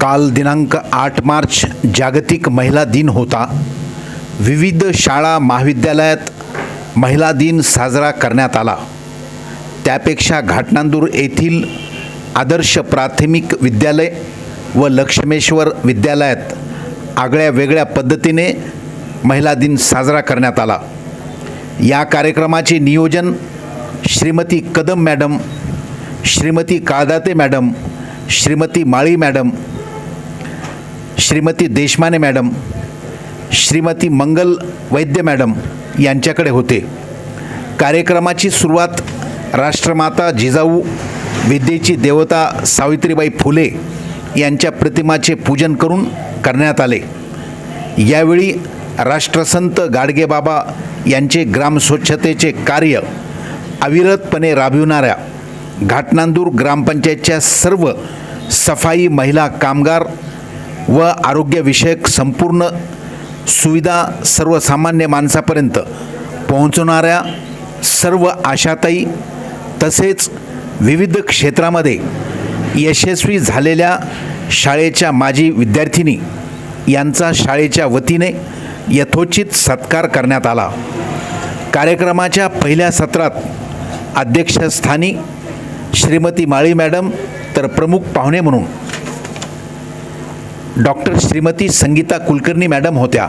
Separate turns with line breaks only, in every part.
काल दिनांक आठ मार्च जागतिक महिला दिन होता. विविध शाळा महाविद्यालयात महिला दिन साजरा करण्यात आला. त्यापेक्षा घाटनांदूर येथील आदर्श प्राथमिक विद्यालय व लक्ष्मेश्वर विद्यालयात आगळ्या वेगळ्या पद्धतीने महिला दिन साजरा करण्यात आला. या कार्यक्रमाचे नियोजन Shrimati Kadam madam Shrimati Kaldate madam Shrimati Mali madam Shrimati Deshmane madam Shrimati Mangal Vaidya madam यांच्याकडे होते. कार्यक्रमाची सुरुवात राष्ट्रमाता जिजाऊ विद्येची देवता सावित्रीबाई फुले यांच्या प्रतिमाचे पूजन करून करण्यात आले. यावेळी राष्ट्रसंत गाडगेबाबा यांचे ग्रामस्वच्छतेचे कार्य अविरतपणे राबविणाऱ्या घाटनांदूर ग्रामपंचायतच्या सर्व सफाई महिला कामगार व आरोग्यविषयक संपूर्ण सुविधा सर्वसामान्य माणसापर्यंत पोहोचवणाऱ्या सर्व आशाताई तसेच विविध क्षेत्रामध्ये यशस्वी झालेल्या शाळेच्या माजी विद्यार्थिनी यांचा शाळेच्या वतीने यथोचित सत्कार करण्यात आला. कार्यक्रमाच्या पहिल्या सत्रात अध्यक्षस्थानी श्रीमती माळी मॅडम तर प्रमुख पाहुणे म्हणून डॉक्टर श्रीमती संगीता कुलकर्णी मॅडम होत्या.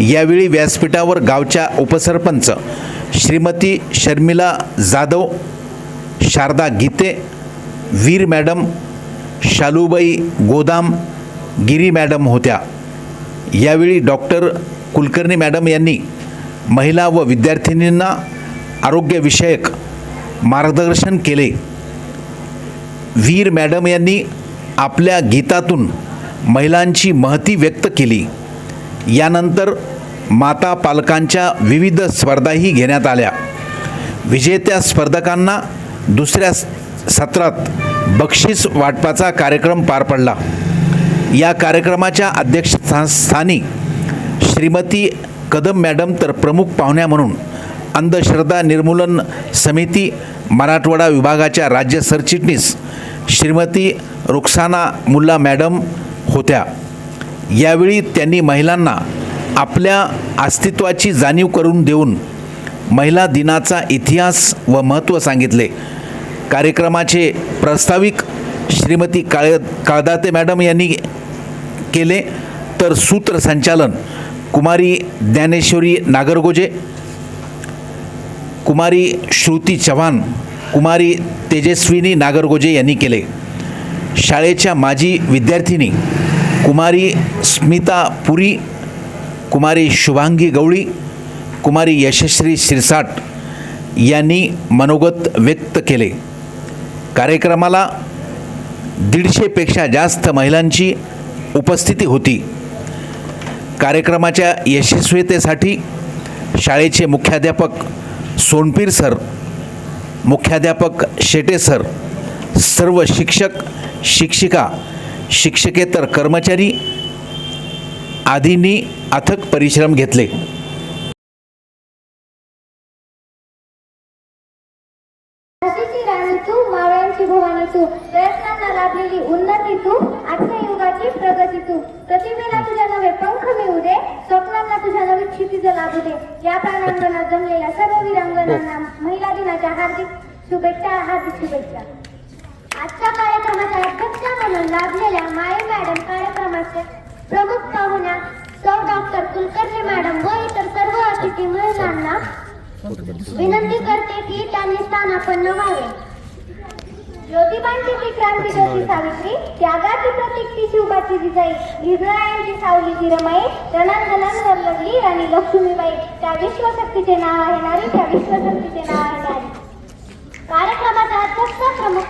यावेळी व्यासपीठावर गावच्या उपसरपंच श्रीमती शर्मिला जाधव शारदा गीते वीर मॅडम शालूबाई गोदाम गिरी मॅडम होत्या. यावेळी डॉक्टर कुलकर्णी मॅडम यांनी महिला व विद्यार्थिनींना आरोग्यविषयक मार्गदर्शन केले. वीर मॅडम यांनी आपल्या गीतातून महिलांची महती व्यक्त केली. यानंतर माता पालकांच्या विविध स्पर्धाही घेण्यात आल्या. विजेत्या स्पर्धकांना दुसऱ्या सत्रात बक्षीस वाटपाचा कार्यक्रम पार पडला. या कार्यक्रमाच्या अध्यक्षस्थानी श्रीमती कदम मॅडम तर प्रमुख पाहुण्या म्हणून अंधश्रद्धा निर्मूलन समिती मराठवाडा विभागाच्या राज्य सरचिटणीस श्रीमती रुक्साना मुल्ला मॅडम होत्या. यावेळी त्यांनी महिलांना आपल्या अस्तित्वाची जाणीव करून देऊन महिला दिनाचा इतिहास व महत्त्व सांगितले. कार्यक्रमाचे प्रस्ताविक श्रीमती काळ काळदाते मॅडम यांनी केले तर सूत्रसंचालन कुमारी ज्ञानेश्वरी नागरगोजे कुमारी श्रुती चव्हाण कुमारी तेजस्विनी नागरगोजे यांनी केले. शाळेच्या माजी विद्यार्थिनी कुमारी स्मिता पुरी कुमारी शुभांगी गवळी कुमारी यशस्वी शिरसाट यांनी मनोगत व्यक्त केले. कार्यक्रमाला दीडशेपेक्षा जास्त महिलांची उपस्थिती होती. कार्यक्रमाच्या यशस्वीतेसाठी शाळेचे मुख्याध्यापक सोनपीर सर मुख्याध्यापक शेटे सर सर्व शिक्षक शिक्षिका शिक्षकेतर कर्मचारी आदींनी अथक परिश्रम घेतले.
झाशीची लाभलेली उन्नती तू प्रगती तू. प्रतिभेला तुझ्या नवे पंख मिळू दे स्वप्नांना तुझ्या नवी क्षितिज लाभू दे. या प्राणांगणात जमलेल्या सर्व वीरांगणांना महिला दिनाच्या हार्दिक शुभेच्छा हार्दिक शुभेच्छा. आजच्या कार्यक्रमाच्या अध्यक्ष म्हणून लाभलेल्या माळी मॅडम कार्यक्रमाचे प्रमुख पाहुण्या सौ डॉक्टर कुलकर्णी मॅडम व इतर सर्व अतिथी महिलांना विनंती करते की त्यांनी स्थानापन्न व्हावे ज्योतिबांची ती क्रांती ज्योती सावित्री त्यागाची प्रतीक ती शिवबाची जिजाई विजयाची सावली ती रमाई रणांगणांवर लढली राणी लक्ष्मीबाई. त्या विश्वशक्तीचे नाव आहे नारी त्या विश्वशक्तीचे नाव आहे नारी. कार्यक्रमाचा अध्यक्ष प्रमुख